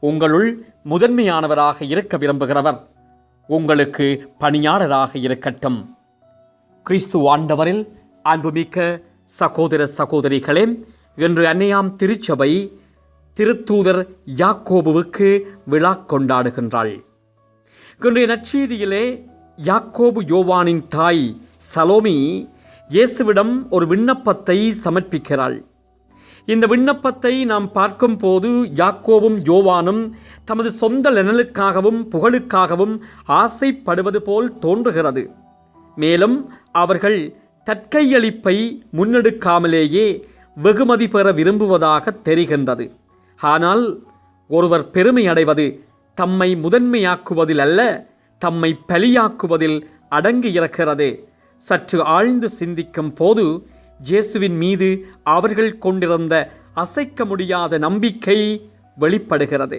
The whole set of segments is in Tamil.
உங்களுள் முதன்மையானவராக இருக்க விரும்புகிறவர் உங்களுக்கு பணியாளராக இருக்கட்டும். கிறிஸ்து ஆண்டவரில் அன்புமிக்க சகோதர சகோதரிகளே இன்று அன்னையாம் திருச்சபை திருத்தூதர் யாக்கோபுவுக்கு விழா கொண்டாடுகின்றாள். இன்றைய நற்செய்தியிலே யாக்கோபு யோவானின் தாய் சலோமி இயேசுவிடம் ஒரு விண்ணப்பத்தை சமர்ப்பிக்கிறாள். இந்த விண்ணப்பத்தை நாம் பார்க்கும்போது யாக்கோவும் யோவானும் தமது சொந்த நலனுக்காகவும் புகழுக்காகவும் ஆசைப்படுவது போல் தோன்றுகிறது. மேலும் அவர்கள் தற்கையளிப்பை முன்னெடுக்காமலேயே வெகுமதி பெற விரும்புவதாக தெரிகின்றது. ஆனால் ஒருவர் பெருமை அடைவது தம்மை முதன்மையாக்குவதில் அல்ல தம்மை பலியாக்குவதில் அடங்கியிருக்கிறது சற்று ஆழ்ந்து சிந்திக்கும் போது இயேசுவின் மீது அவர்கள் கொண்டிருந்த அசைக்க முடியாத நம்பிக்கை வெளிப்படுகிறது.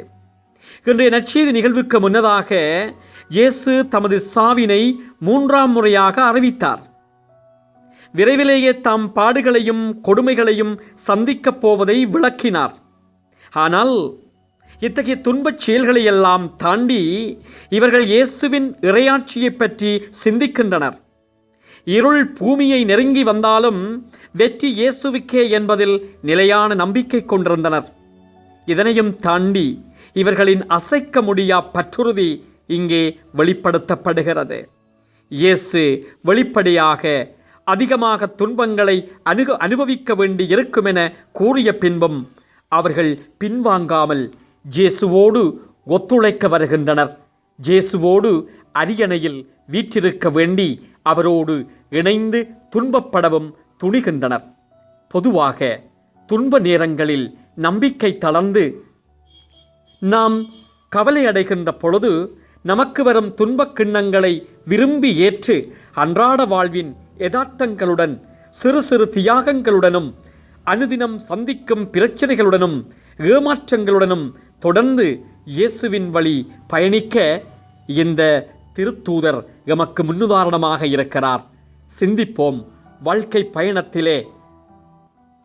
இன்றைய நற்செய்தி நிகழ்வுக்கு முன்னதாக இயேசு தமது சாவினை மூன்றாம் முறையாக அறிவித்தார். விரைவிலேயே தாம் பாடுகளையும் கொடுமைகளையும் சந்திக்கப் போவதை விளக்கினார். ஆனால் இத்தகைய துன்பச் செயல்களை எல்லாம் தாண்டி இவர்கள் இயேசுவின் இறையாட்சியை பற்றி சிந்திக்கின்றனர். இருள் பூமியை நெருங்கி வந்தாலும் வெற்றி இயேசுவுக்கே என்பதில் நிலையான நம்பிக்கை கொண்டிருந்தனர். இதனையும் தாண்டி இவர்களின் அசைக்க முடியா பற்றுறுதி இங்கே வெளிப்படுத்தப்படுகிறது. இயேசு வெளிப்படையாக அதிகமாக துன்பங்களை அணுக அனுபவிக்க வேண்டி இருக்கும் என கூறிய பின்பும் அவர்கள் பின்வாங்காமல் ஜேசுவோடு ஒத்துழைக்க வருகின்றனர். ஜேசுவோடு அரியணையில் வீற்றிருக்க வேண்டி அவரோடு இணைந்து துன்பப்படவும் துணிகின்றனர். பொதுவாக துன்ப நேரங்களில் நம்பிக்கை தளர்ந்து நாம் கவலை அடைகின்ற பொழுது நமக்கு வரும் துன்பக் கிண்ணங்களை விரும்பி ஏற்று அன்றாட வாழ்வின் யதார்த்தங்களுடன் சிறு சிறு தியாகங்களுடனும் அனுதினம் சந்திக்கும் பிரச்சனைகளுடனும் ஏமாற்றங்களுடனும் தொடர்ந்து இயேசுவின் வழி பயணிக்க இந்த திருத்தூதர் எமக்கு முன்னுதாரணமாக இருக்கிறார். சிந்திப்போம். வாழ்க்கை பயணத்திலே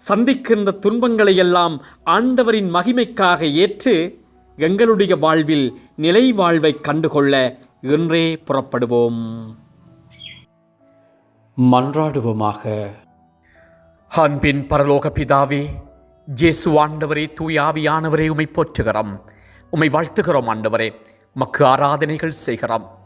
சந்திக்கின்ற துன்பங்களை எல்லாம் ஆண்டவரின் மகிமைக்காக ஏற்று எங்களுடைய வாழ்வில் நிலை வாழ்வை கண்டுகொள்ள இன்றே புறப்படுவோம். மன்றாடுவோமாக. அன்பின் பரலோக பிதாவே ஜேசு ஆண்டவரே தூயாவியானவரே உமை போற்றுகிறோம். உமை வாழ்த்துகிறோம் ஆண்டவரே. மக்கு ஆராதனைகள் செய்கிறோம்.